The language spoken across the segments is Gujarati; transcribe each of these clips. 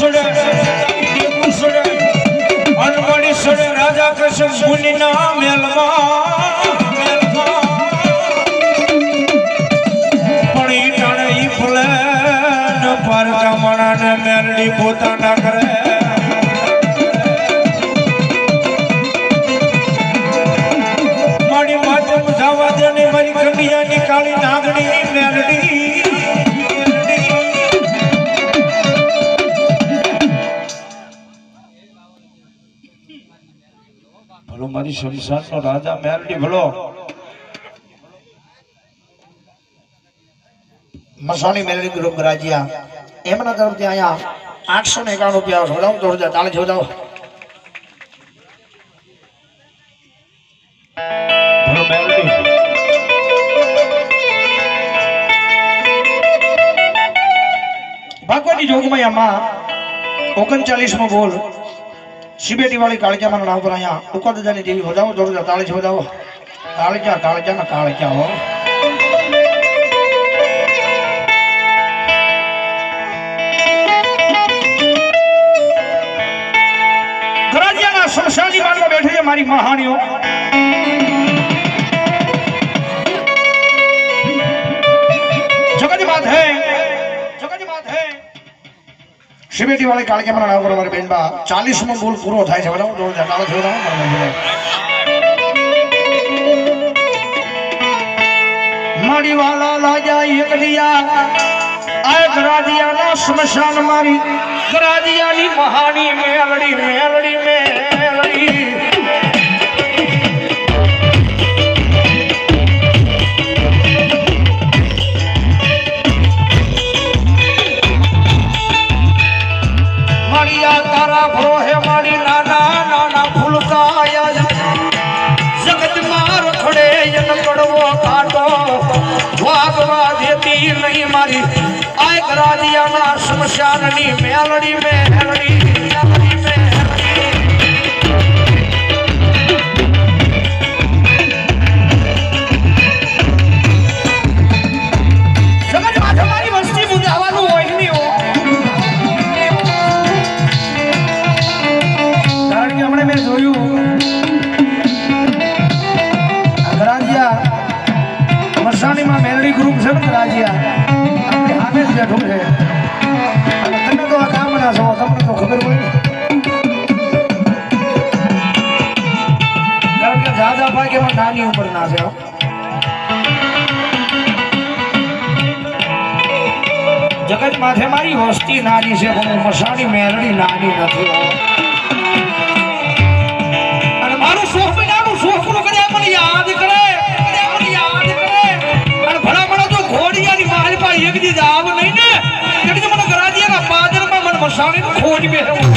સડે દેવું સડે સડે રાજા કૃષ્ણ મેલમાં. પણ ઈ ઈ ફૂલે ન પારકા માણાને મેલડી પોતાના કરે મારી માધ્યમ જવા દેની મારી કંડિયાની કાળી નાગણી. મારી શમશાનનો રાજા મેરડી ભલો. મસાણી મેલડી ગ્રુપ રાજ્યા. એમના તરફથી અહીંયા આઠસો ને એકાણું રૂપિયા જોડાવું જોરદાર તાળી જોડાવ ભગવતી જોગમૈયામાં ઓગણચાલીસમો બોલ. શિબેટી વાળી કાળજામાં નામ પર અહીંયા ઉકા દાદાની દેવી વધાવો જોરદાર તાળી વધાવો. કાળજા કાળજા ના કાળજા હો. શમશાની માર્ગમાં બેઠી છે મારી મહાણીઓ. શિબેટી વાળી કાળકે મારા નામ પર મારી બેનબા ચાલીસમો બોલ પૂરો થાય છે. બરાબર જોરદાર. તાળો થયો મારી વાલા લાજા એકલિયા. આ ગરાજિયાના સ્મશાન મારી. ગરાજિયાની મહાની મેલડી મેલડી મેલડી તારા ભરોહે મારી નાના નાના ફૂલકા જગત જગતમાં રખડે જન કડવો કાટો. વાગવા દેતી નહીં મારી. આય કરાદિયાના શમશાનની મેલડી મેલડી મેલડી. છે જગત માથે મારી વસ્તી નાની છે, પણ હું મસાણી નાની નથી અને મારું શોખ નાનું શોખ પૂરું કરે, મને યાદ કરે, મને યાદ અને ભલા ભલા જો ઘોડિયાની પર એક દી આવ નહીં ને, એટલે મને ગરાજીયાના પાદરમાં મને મસાણીનું ખોજ બેહવું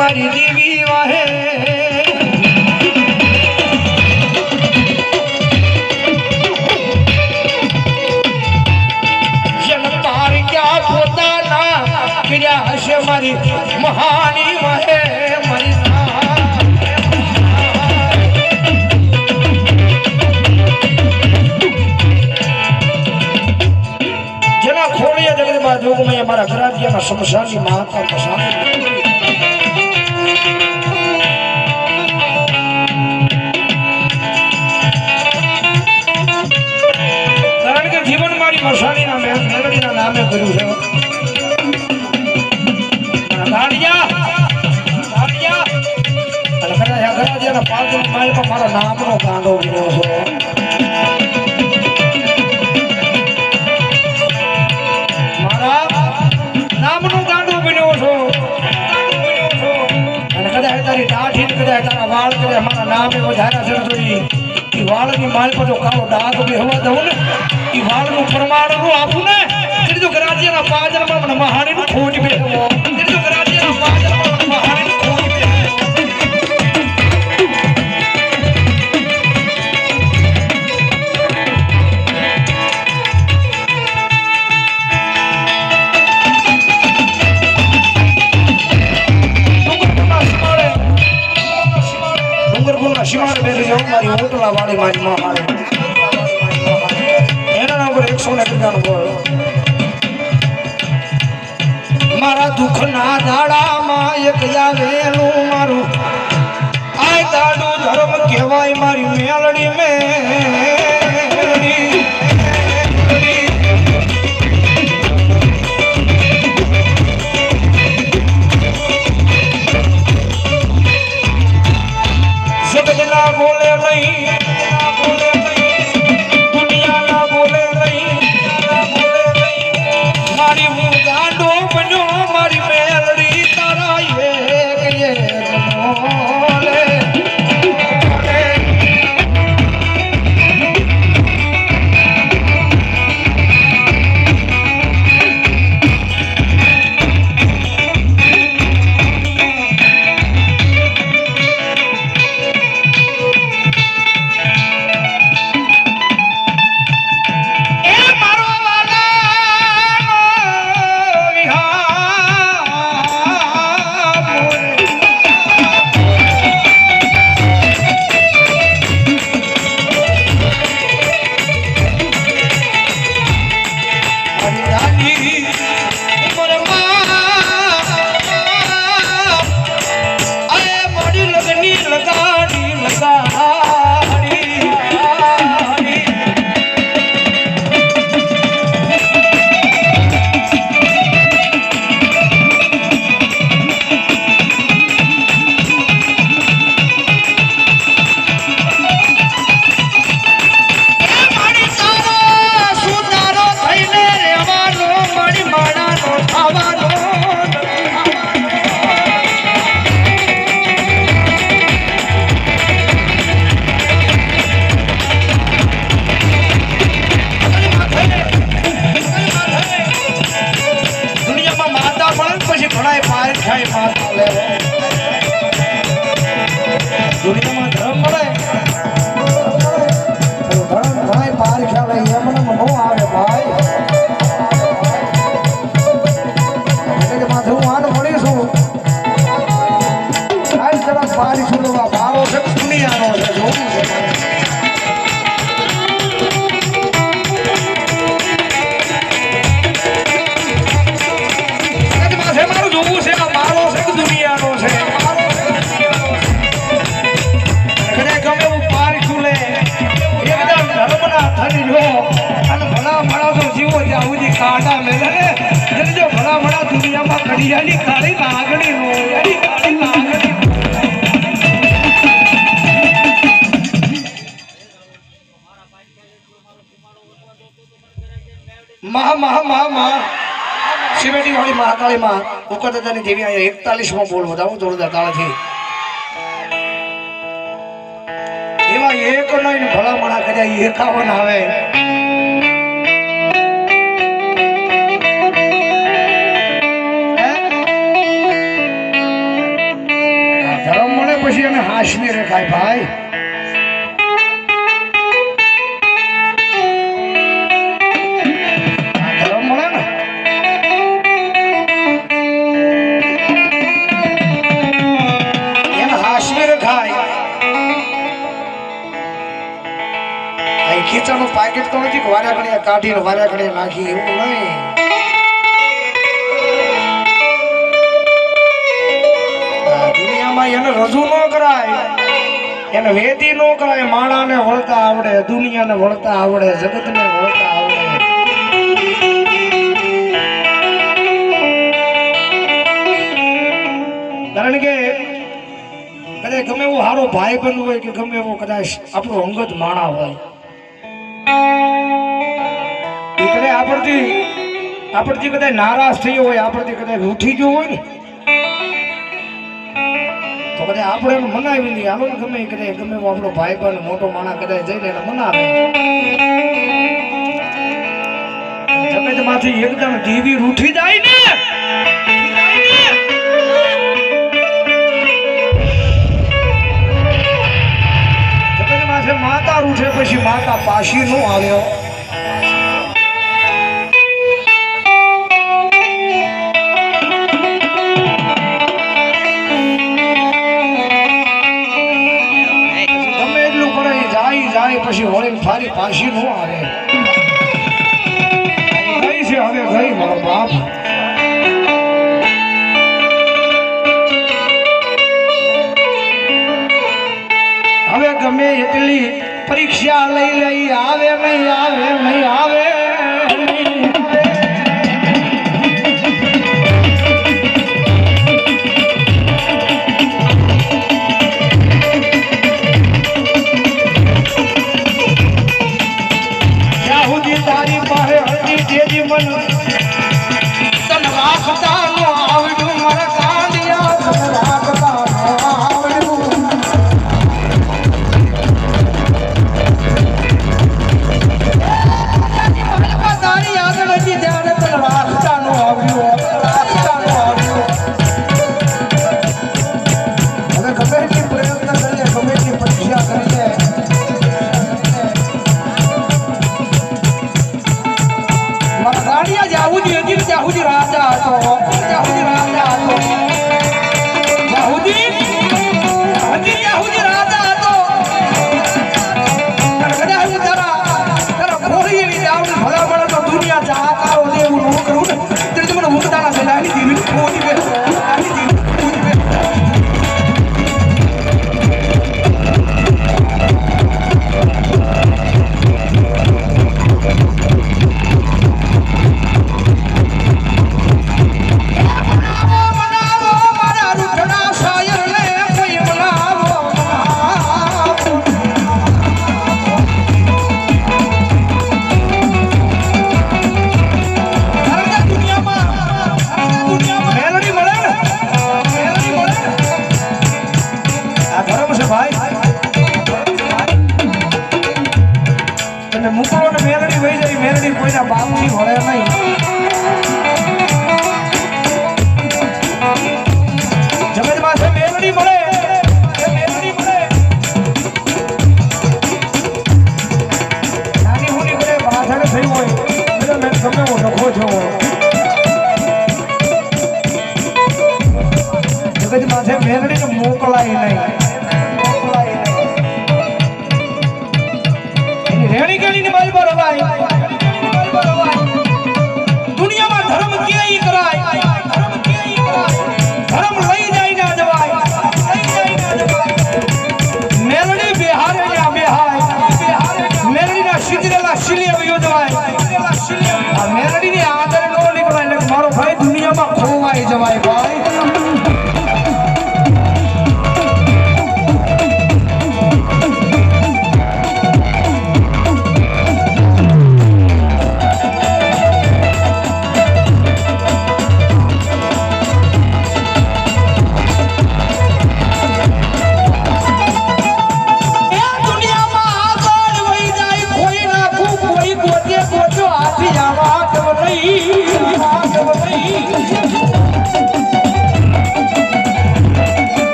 મારી દેવી વાહે. પોતાના હશે મારી મહાની વાહે, મારી જેના ખોડિયા જગતમાં જોગમય અમારા ઘરાતિયાના શમશાની મહાત્મા મસાણી મસાણીના મે- મેલડીના નામે કર્યું છે. મારા નામનો ગાંડો વિનો છો. કદાચ તારી વાળ કદાચ મારા નામે વધાર્યા છે વાળની માલ પર જો કાળો ડાઘ બેહવા દઉં ને ઈ વાળનું પ્રમાણનું આપું ને? એટલે જો ગરાજીયાના પાદરમાં મને મહાણીનું ખોટ બેહવો. એટલે જો ગરાજીયાના પાદરમાં મને મહાણીનું ખોટ બેહવો. ડુંગરપુરના સીમાડે ડુંગરપુરના સીમાડે બેઠી છે મારી હોટલા વાળી મારી મહાણી એના નામ પર એકસો ને ત્રીજાનું બોલ. મારા દુઃખના દાડામાં એક આવેલું મારું. આ દાડું ધર્મ કહેવાય મારી મેળડી મેં. માં ઉકતદાની દેવી અહીંયા એકતાલીસમાં બોલ વધાવું જોરદાર તાળાથી એવા એક નહીં ભલામણા કર્યા એકાવન આવે. ધરમ મળે પછી એને હાશમી રેખાય, ભાઈ. કાઢીને વાર્યા ઘડીએ નાખી, એવું નહીં. દુનિયામાં એને રજૂ ન કરાય. એને વેદી ન કરાય. માણાને વળતા આવડે, દુનિયાને વળતા આવડે, જગતને વળતા આવડે. કારણ કે કદાચ ગમે એવો સારો ભાઈ બંધ હોય કે ગમે એવો કદાચ આપણો અંગત માણા હોય. કદાચ આપણથી આપણથી કદાચ નારાજ થયો હોય આપણથી કદાચ ઉઠી ગયો હોય ને, તો કદાચ આપણે એને મનાવી લઈએ. હાલો ગમે કદાચ ગમે આપણો ભાઈ પણ મોટો માણા કદાચ જઈને એને મનાવે. જગતમાંથી એકદમ દેવી રૂઠી જાય ને રૂઠી માતા રૂઠે પછી માતા પાછી નો આવ્યો પાછી નો છે, હવે ગઈ મારો બાપ. હવે ગમે એટલી પરીક્ષા લઈ લઈ આવે નહીં આવે નહીં, આવે રેણી કેણીની બાજુ પર હવાય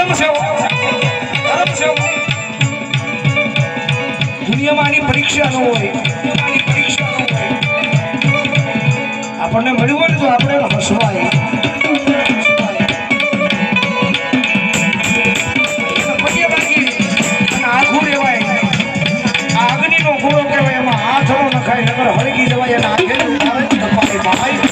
ધર્મ આની પરીક્ષા ન હોય. ન આપણને મળ્યું હોય ને તો આપણે એને હસવાય. હસવાય. એને પગે લાગી અને આઘું રહેવાય. આ અગ્નિનો ગોળો કહેવાય. એમાં હાથ ન નખાય નગર હળગી જવાય. અને આગળ ભાઈ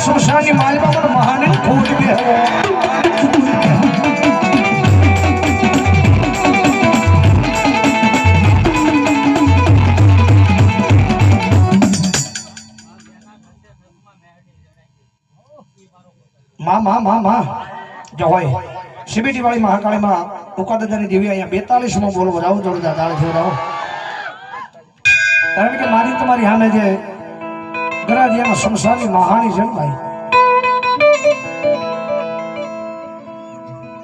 શમશાનની માલમાં પણ મહાને ખોટ બે. માં માં માં માં. હોય વાળી મહાકાળીમાં ઉકાદાદાની દેવી અહીંયા બેતાલીસમાં બોલો બજાવો જોરદાર તાળે જોડાવો કારણ કે મારી તમારી સામે જે ગરાજીયાના સંસારની મહાની છે ભાઈ?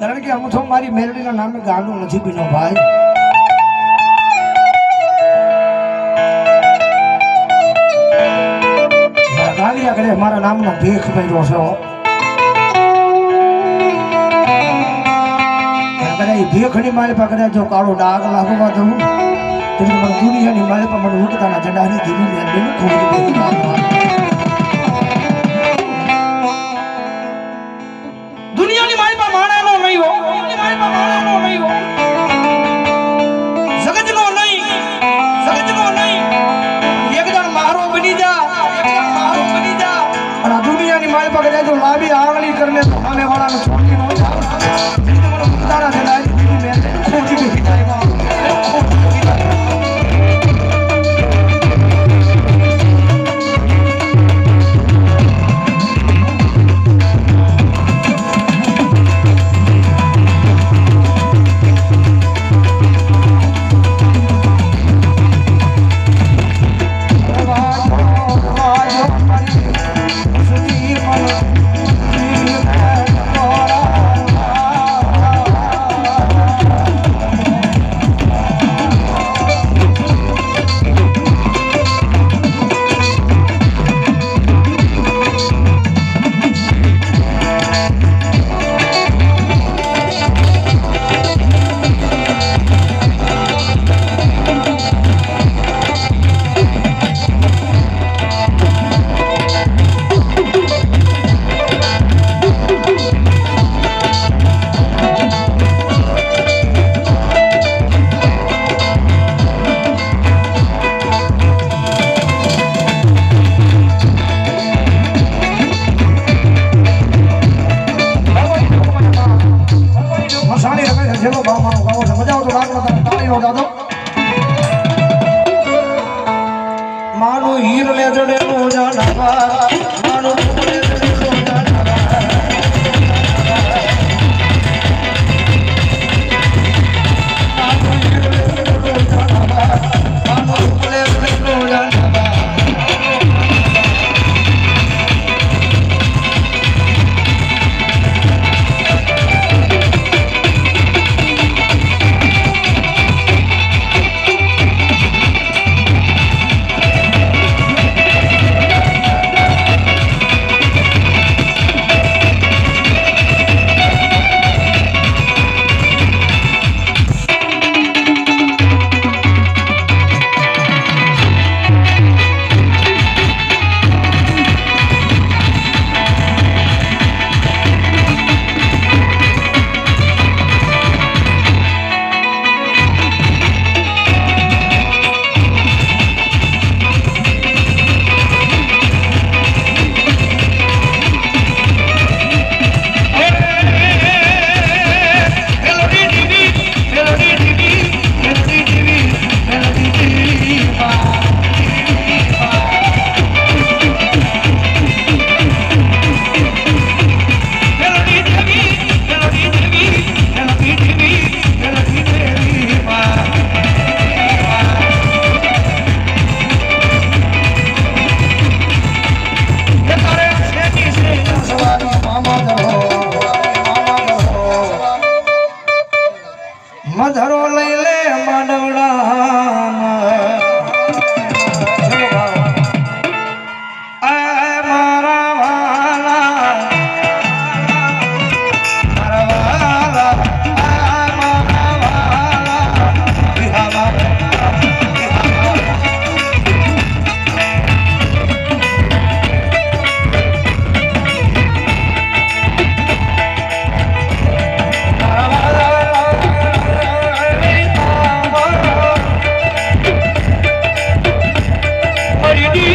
કારણ કે હું તો મારી મેલડીના નામે ગાંડું નથી પીનો ભાઈ. મારા ગાંડિયા મારા નામનો ભેખ પહેર્યો છે. કદાચ ભેખની મારી પાસે જો કાળો ડાઘ લાગવા દઉં, તો મને દુનિયાની મારી પાસે મને ઉગતાના જડાની ધીમી ખૂબ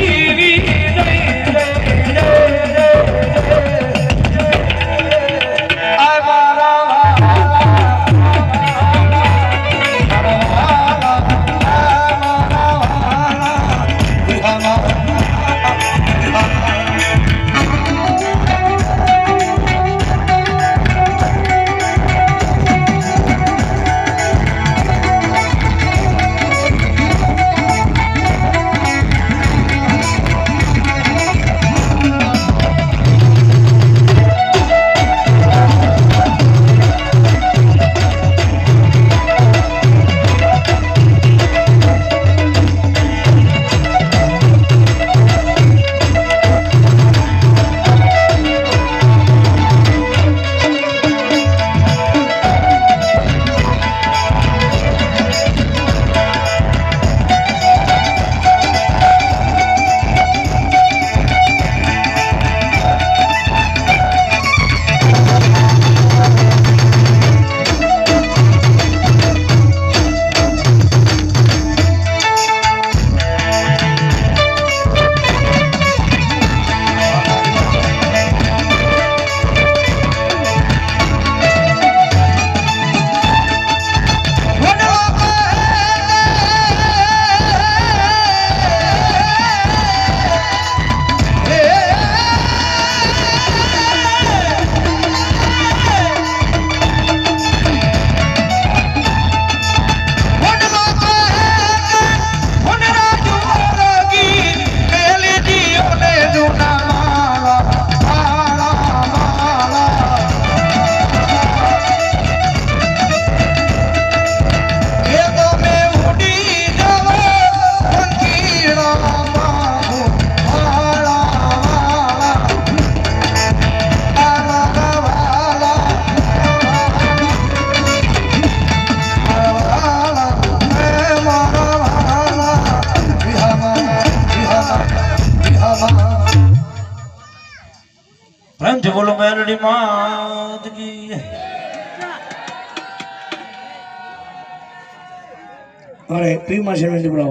મારી અરે પી માં છે બોલાવો